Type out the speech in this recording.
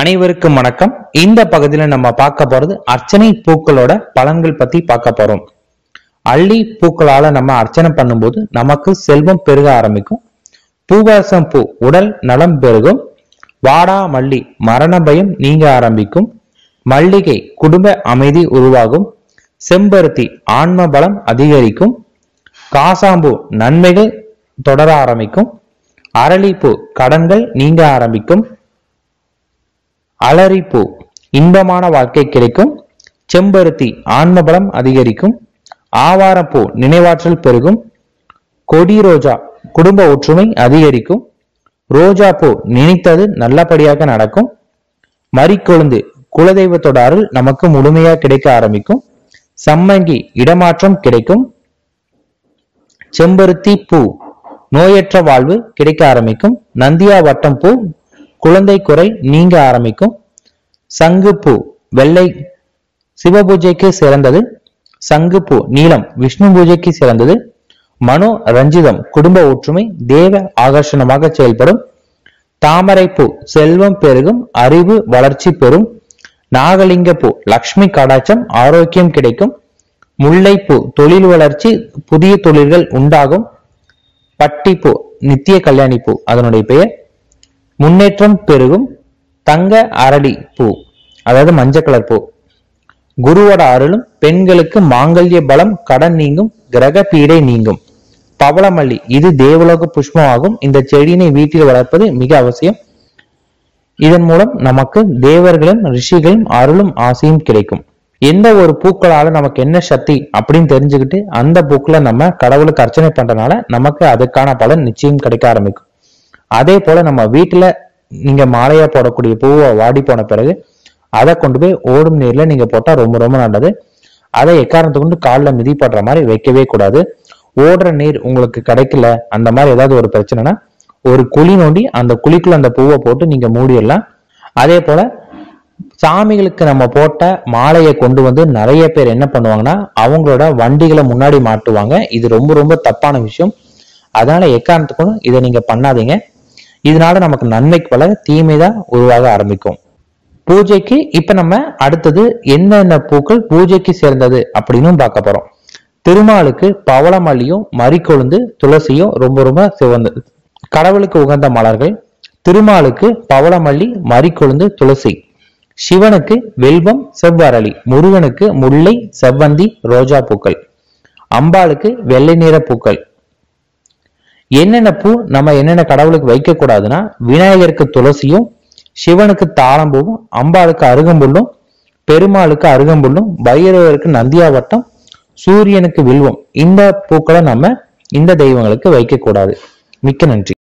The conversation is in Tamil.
அனைவருக்கும் வணக்கம். இந்த பகுதியில நம்ம பார்க்க போறது அர்ச்சனை பூக்களோட பலன்கள் பத்தி பார்க்க போறோம். அள்ளி பூக்களால நம்ம அர்ச்சனை பண்ணும்போது நமக்கு செல்வம் பெருக ஆரம்பிக்கும். பூவாசம் பூ உடல் நலம் பெருகும். வாடா மல்லி மரண பயம் நீங்க ஆரம்பிக்கும். மல்லிகை குடும்ப அமைதி உருவாகும். செம்பருத்தி ஆன்ம பலம் அதிகரிக்கும். காசாம்பூ நன்மைகள் தொடர ஆரம்பிக்கும். அரளிப்பூ கடன்கள் நீங்க ஆரம்பிக்கும். அலரிப்பூ இன்பமான வாழ்க்கை கிடைக்கும். செம்பருத்தி ஆன்மபலம் அதிகரிக்கும். ஆவாரப்பூ நினைவாற்றல் பெருகும். கொடி ரோஜா குடும்ப ஒற்றுமை அதிகரிக்கும். ரோஜா பூ நினைத்தது நல்லபடியாக நடக்கும். மறிக்கொழுந்து குலதெய்வத்தோட அருள் நமக்கு முழுமையா கிடைக்க ஆரம்பிக்கும். சம்மங்கி இடமாற்றம் கிடைக்கும். செம்பருத்தி பூ நோயற்ற வாழ்வு கிடைக்க ஆரம்பிக்கும். நந்தியா வட்டம் பூ குழந்தை குறை நீங்க ஆரம்பிக்கும். சங்குப்பூ வெள்ளை சிவ பூஜைக்கு சிறந்தது. சங்குப்பூ நீளம் விஷ்ணு பூஜைக்கு சிறந்தது. மனோ ரஞ்சிதம் குடும்ப ஒற்றுமை தேவ ஆகர்ஷணமாக செயல்படும். தாமரைப்பூ செல்வம் பெருகும் அறிவு வளர்ச்சி பெறும். நாகலிங்கப்பூ லக்ஷ்மி கடாச்சம் ஆரோக்கியம் கிடைக்கும். முல்லைப்பூ தொழில் வளர்ச்சி புதிய தொழில்கள் உண்டாகும். பட்டிப்பூ நித்திய கல்யாணி பூ அதனுடைய பெயர் முன்னேற்றம் பெருகும் தங்க அரளி பூ அதாவது மஞ்சள் கலர் பூ. குருவோட அருளும் பெண்களுக்கு மாங்கல்ய பலம் கடன் நீங்கும் கிரக பீடை நீங்கும். பவளமல்லி இது தேவலோக புஷ்பமாகும் இந்த செடியினை வீட்டில் வளர்ப்பது மிக அவசியம். இதன் மூலம் நமக்கு தேவர்களும் ரிஷிகளும் அருளும் ஆசையும் கிடைக்கும். எந்த ஒரு பூக்களால நமக்கு என்ன சக்தி அப்படின்னு தெரிஞ்சுக்கிட்டு அந்த பூக்களை நம்ம கடவுளுக்கு அர்ச்சனை பண்றதுனால நமக்கு அதுக்கான பலன் நிச்சயம் கிடைக்க ஆரம்பிக்கும். அதே போல நம்ம வீட்டுல நீங்க மாலையா போடக்கூடிய பூவை வாடி போன பிறகு அதை கொண்டு போய் ஓடும் நீர்ல நீங்க போட்டா ரொம்ப ரொம்ப நல்லது. அதை எக்காரணத்தை கொண்டு காலில் மிதிப்படுற மாதிரி வைக்கவே கூடாது. ஓடுற நீர் உங்களுக்கு கிடைக்கல அந்த மாதிரி ஏதாவது ஒரு பிரச்சனைனா ஒரு குழி நோண்டி அந்த குழிக்குள்ள அந்த பூவை போட்டு நீங்க மூடிடலாம். அதே போல சாமிகளுக்கு நம்ம போட்ட மாலையை கொண்டு வந்து நிறைய பேர் என்ன பண்ணுவாங்கன்னா அவங்களோட வண்டிகளை முன்னாடி மாட்டுவாங்க. இது ரொம்ப ரொம்ப தப்பான விஷயம். அதனால எக்காரணத்துக்கும் இதை நீங்க பண்ணாதீங்க. இதனால நமக்கு நன்மைக்கு பல தீமை தான் உருவாக ஆரம்பிக்கும். பூஜைக்கு இப்ப நம்ம அடுத்தது என்னென்ன பூக்கள் பூஜைக்கு சேர்ந்தது அப்படின்னு பார்க்க போறோம். திருமாலுக்கு பவளமல்லியும் மறிக்கொழுந்து துளசியும் ரொம்ப ரொம்ப சிவந்தது கடவுளுக்கு உகந்த மலர்கள். திருமாலுக்கு பவளமல்லி மறிக்கொழுந்து துளசி. சிவனுக்கு வெல்வம் செவ்வரளி. முருகனுக்கு முல்லை செவ்வந்தி ரோஜா பூக்கள். அம்பாளுக்கு வெள்ளை நிற பூக்கள். என்னென்ன பூ நம்ம என்னென்ன கடவுளுக்கு வைக்க கூடாதுன்னா விநாயகருக்கு துளசியும் சிவனுக்கு தாளம்பூவும் அம்பாளுக்கு அருகம்புல்லும் பெருமாளுக்கு அருகம்புல்லும் பைரவருக்கு நந்தியாவட்டம் சூரியனுக்கு வில்வம் இந்த பூக்களை நம்ம இந்த தெய்வங்களுக்கு வைக்க கூடாது மிக்க நன்றி.